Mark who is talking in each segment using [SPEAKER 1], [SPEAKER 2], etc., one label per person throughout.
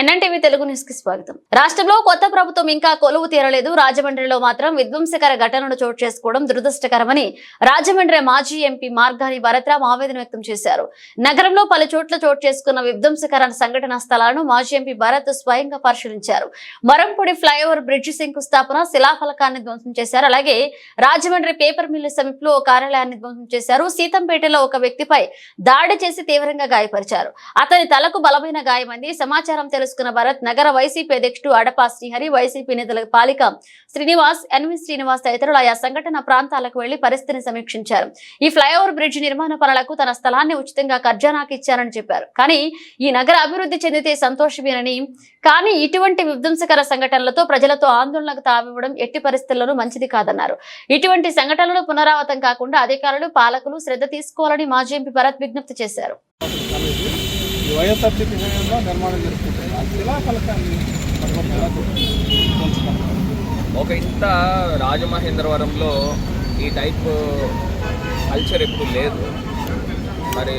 [SPEAKER 1] NNTV Telugu న్యూస్కి స్వాగతం. రాష్ట్రంలో కొత్త ప్రభుత్వం ఇంకా కొలువు తీరలేదు. రాజమండ్రిలో మాత్రం విధ్వంసకర ఘటనలు చోటు చేసుకోవడం దురదృష్టకరమని రాజమండ్రి మాజీ ఎంపీ మార్గాని భరత్రామ్ ఆవేదన వ్యక్తం చేశారు. నగరంలో పలు చోట్ల చోటు చేసుకున్న విధ్వంసకర సంఘటన స్థలాలను మాజీ ఎంపీ భరత్ స్వయంగా పరిశీలించారు. మరంపొడి ఫ్లైఓవర్ బ్రిడ్జి శంకుస్థాపన శిలాఫలకాన్ని ధ్వంసం చేశారు. అలాగే రాజమండ్రి పేపర్ మిల్లు సమీపంలో ఓ కార్యాలయాన్ని ధ్వంసం చేశారు. సీతంపేటలో ఒక వ్యక్తిపై దాడి చేసి తీవ్రంగా గాయపరిచారు. అతని తలకు బలమైన గాయమైంది. సమాచారం తెలుసు చేసుకున్న భరత్ నగర వైసీపీ అధ్యక్షుడు అడపా శ్రీహరి వైసీపీ నేతల పాలిక. శ్రీనివాస్ ఎన్వి శ్రీనివాస్ తదితరులు ఆయా సంఘటన ప్రాంతాలకు వెళ్ళి పరిస్థితిని సమీక్షించారు. ఈ ఫ్లైఓవర్ బ్రిడ్జ్ నిర్మాణ పనులకు తన స్థలాన్ని ఉచితంగా ఖర్జానాకి ఇచ్చారని చెప్పారు. కానీ ఈ నగర అభివృద్ధి చెందితే సంతోషమేనని కానీ ఇటువంటి విధ్వంసకర సంఘటనలతో ప్రజలతో ఆందోళనకు తావివ్వడం ఎట్టి పరిస్థితుల్లోనూ మంచిది కాదన్నారు. ఇటువంటి సంఘటనలు పునరావృతం కాకుండా అధికారులు పాలకులు శ్రద్ధ తీసుకోవాలని మాజీ ఎంపీ భరత్ విజ్ఞప్తి చేశారు.
[SPEAKER 2] వైఎస్ఆర్సీపీ హయాంలో నిర్మాణం జరుగుతుంది ఆ శిలాఫలకాన్ని
[SPEAKER 3] ఒక ఇంత రాజమహేంద్రవరంలో ఈ టైప్ కల్చర్ ఎప్పుడు లేదు. మరి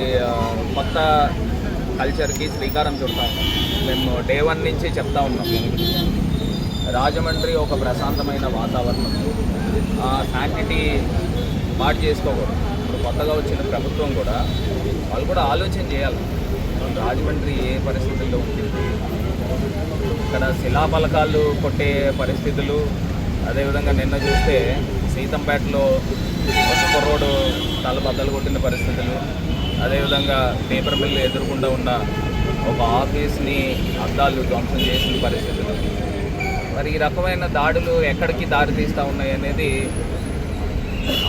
[SPEAKER 3] కొత్త కల్చర్కి శ్రీకారం చుడతాం మేము డే వన్ నుంచి చెప్తా ఉన్నాం. రాజమండ్రి ఒక ప్రశాంతమైన వాతావరణం. ఆ శాంటిటీ పాటు చేసుకోకూడదు. ఇప్పుడు కొత్తగా వచ్చిన ప్రభుత్వం కూడా వాళ్ళు కూడా ఆలోచన చేయాలి. రాజమండ్రి ఏ పరిస్థితుల్లో ఉంటుంది ఇక్కడ శిలాఫలకాలు కొట్టే పరిస్థితులు అదేవిధంగా నిన్న చూస్తే సీతంపేటలో పసుపు రోడ్డు తలబద్దలు కొట్టిన పరిస్థితులు అదేవిధంగా పేపర్ మిల్లు ఎదురుకుండా ఉన్న ఒక ఆఫీస్ని అద్దాలు ధ్వంసం చేసిన పరిస్థితులు. మరి ఈ రకమైన దాడులు ఎక్కడికి దారి తీస్తూ ఉన్నాయి అనేది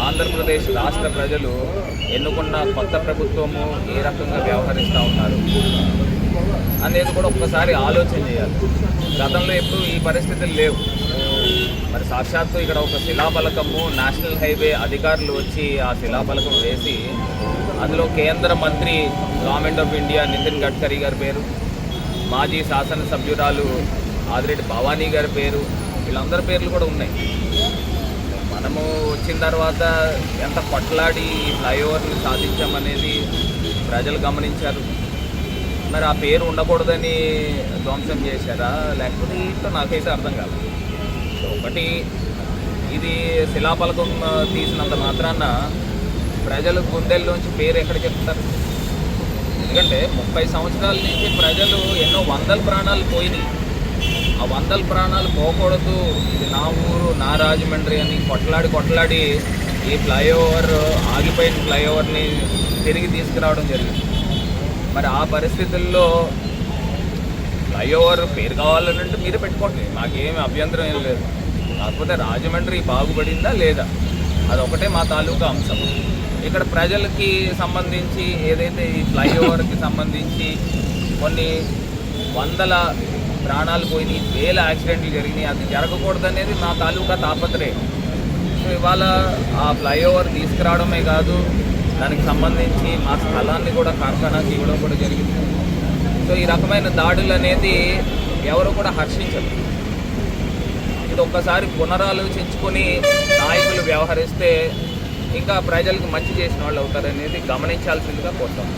[SPEAKER 3] ఆంధ్రప్రదేశ్ రాష్ట్ర ప్రజలు ఎన్నుకున్న కొత్త ప్రభుత్వము ఏ రకంగా వ్యవహరిస్తూ ఉన్నారు అనేది కూడా ఒక్కసారి ఆలోచన చేయాలి. గతంలో ఎప్పుడు ఈ పరిస్థితులు లేవు. మరి సాక్షాత్తు ఇక్కడ ఒక శిలాఫలకము నేషనల్ హైవే అధికారులు వచ్చి ఆ శిలాఫలకం వేసి అందులో కేంద్ర మంత్రి government of India Nitin Gadkari గారి పేరు మాజీ శాసనసభ్యురాలు ఆదిరెడ్డి భవానీ గారి పేరు వీళ్ళందరి పేర్లు కూడా ఉన్నాయి. మనము వచ్చిన తర్వాత ఎంత కొట్లాడి ఫ్లైఓవర్ని సాధించామనేది ప్రజలు గమనించారు. మరి ఆ పేరు ఉండకూడదని ధ్వంసం చేశారా? లేకపోతే ఏంటో నాకైతే అర్థం కాదు ఒకటి ఇది శిలాపలకం తీసినంత మాత్రాన ప్రజలు గుండెల్లోంచి పేరు ఎక్కడ చెప్తారు? ఎందుకంటే ముప్పై సంవత్సరాల నుంచి ప్రజలు ఎన్నో వందల ప్రాణాలు పోయినాయి. ఆ వందల ప్రాణాలు పోకూడదు. ఇది నా ఊరు నా రాజమండ్రి అని కొట్లాడి కొట్లాడి ఈ ఫ్లైఓవర్ ఆగిపోయిన ఫ్లైఓవర్ని తిరిగి తీసుకురావడం జరిగింది. మరి ఆ పరిస్థితుల్లో ఫ్లైఓవర్ పేరు కావాలనంటే మీరే పెట్టుకోండి. మాకేమి అభ్యంతరం ఏం లేదు. కాకపోతే రాజమండ్రి బాగుపడిందా లేదా? అదొకటే మా తాలూకా అంశం. ఇక్కడ ప్రజలకి సంబంధించి ఏదైతే ఈ ఫ్లైఓవర్కి సంబంధించి కొన్ని వందల ప్రాణాలు పోయినాయి వేల యాక్సిడెంట్లు జరిగినాయి. అది జరగకూడదనేది నా తాలూకా తాపత్రయం సో ఇవాళ ఆ ఫ్లైఓవర్ తీసుకురావడమే కాదు దానికి సంబంధించి మా స్థలాన్ని కూడా కార్ఖానాకి ఇవ్వడం కూడా జరిగింది. సో ఈ రకమైన దాడులు అనేది ఎవరు కూడా హర్షించరు. ఇది ఒక్కసారి పునరాలోచించుకొని నాయకులు వ్యవహరిస్తే ఇంకా ప్రజలకు మంచి చేసిన వాళ్ళు అవుతారనేది గమనించాల్సిందిగా కోరుతాం